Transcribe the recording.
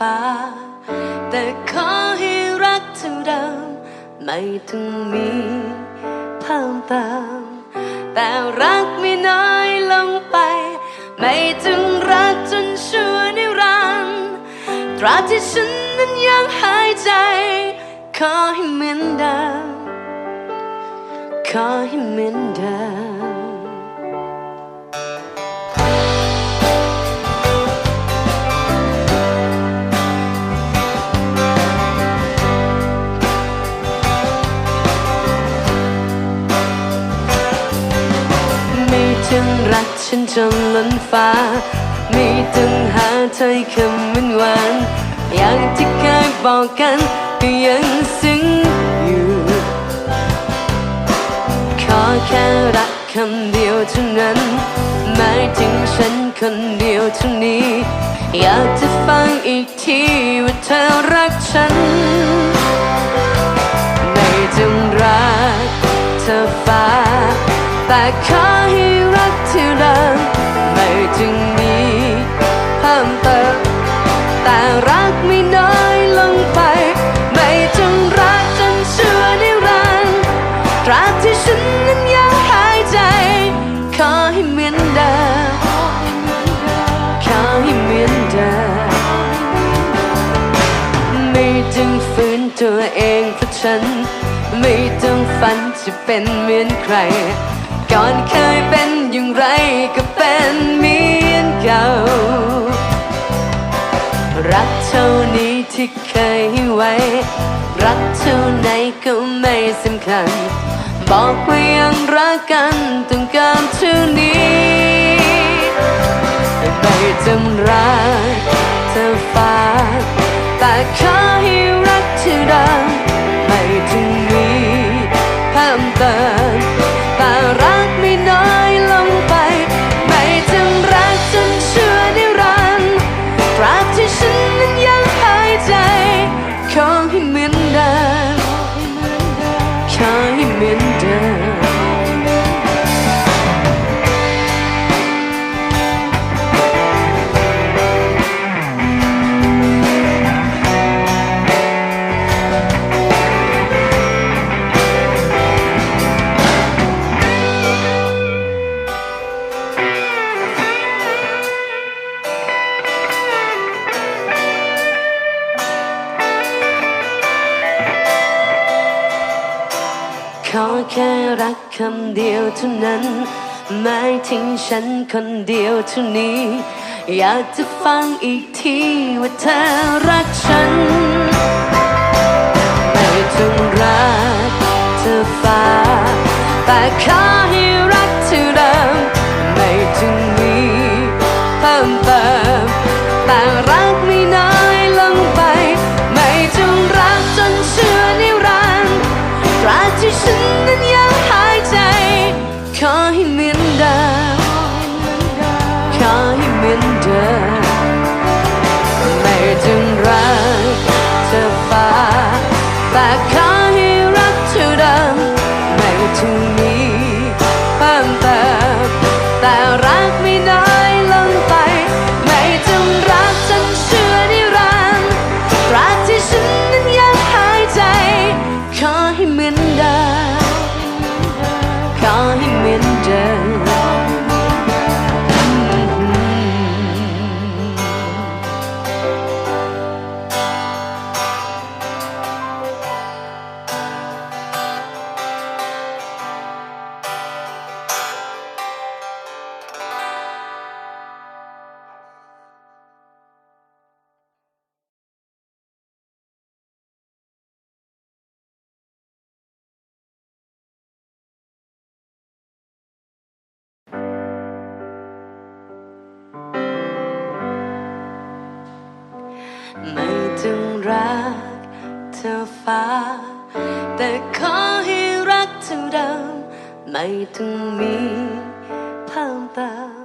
ฟ้า แต่ขอให้รักเท่าเดิมไม่ต้องมีเพิ่มเติม แต่รักไม่น้อยลงไป ไม่ถึงรักจนชั่วนิรันดร์ตราที่ฉันนั้นยังหายใจ ขอให้เหมือนเดิม ขอให้เหมือนเดิม ถึงรักฉันจนล้นฟ้า ไม่ต้องหาถ้อยคำหวานหวานอย่างที่เคยบอกกันก็ยังซึ้งอยู่ ขอแค่รักคำเดียวเท่านั้นหมายถึงฉันคนเดียวเท่านี้ อยากจะฟังอีกทีว่าเธอรักฉัน ไม่จงรักเธอฟ้า แต่ขอให้ เติม แต่รักไม่น้อยลงไป ไม่จงรักจนชั่วนิรันดร์ตราบที่ฉันนั้นยังหายใจ ขอให้เหมือนเดิมขอให้เหมือนเดิมไม่ต้องฝืนตัวเองเพราะฉัน ไม่ต้องฝันจะเป็นเหมือนใคร ก่อนเคยเป็นอย่างไรก็เป็น รักเท่านี้ที่เคยให้ไว้ รักเท่าไหนก็ไม่สำคัญ บอกว่ายังรักกันต้องการเท่านี้ไม่จำรัก ขอแค่รักคำเดียวเท่านั้นหมายถึงฉันคนเดียวเท่านี้ อยากจะฟังอีกทีว่าเธอรักฉัน ไม่ต้องรักเธอฟ้า แต่ขอให้รักเธอเดิมไม่ถึงมีเพิ่มเติมแต่ ไม่ต้องรักเธอฟ้า แต่ขอให้รักเท่าเดิมไม่ต้องมีเพิ่มเติม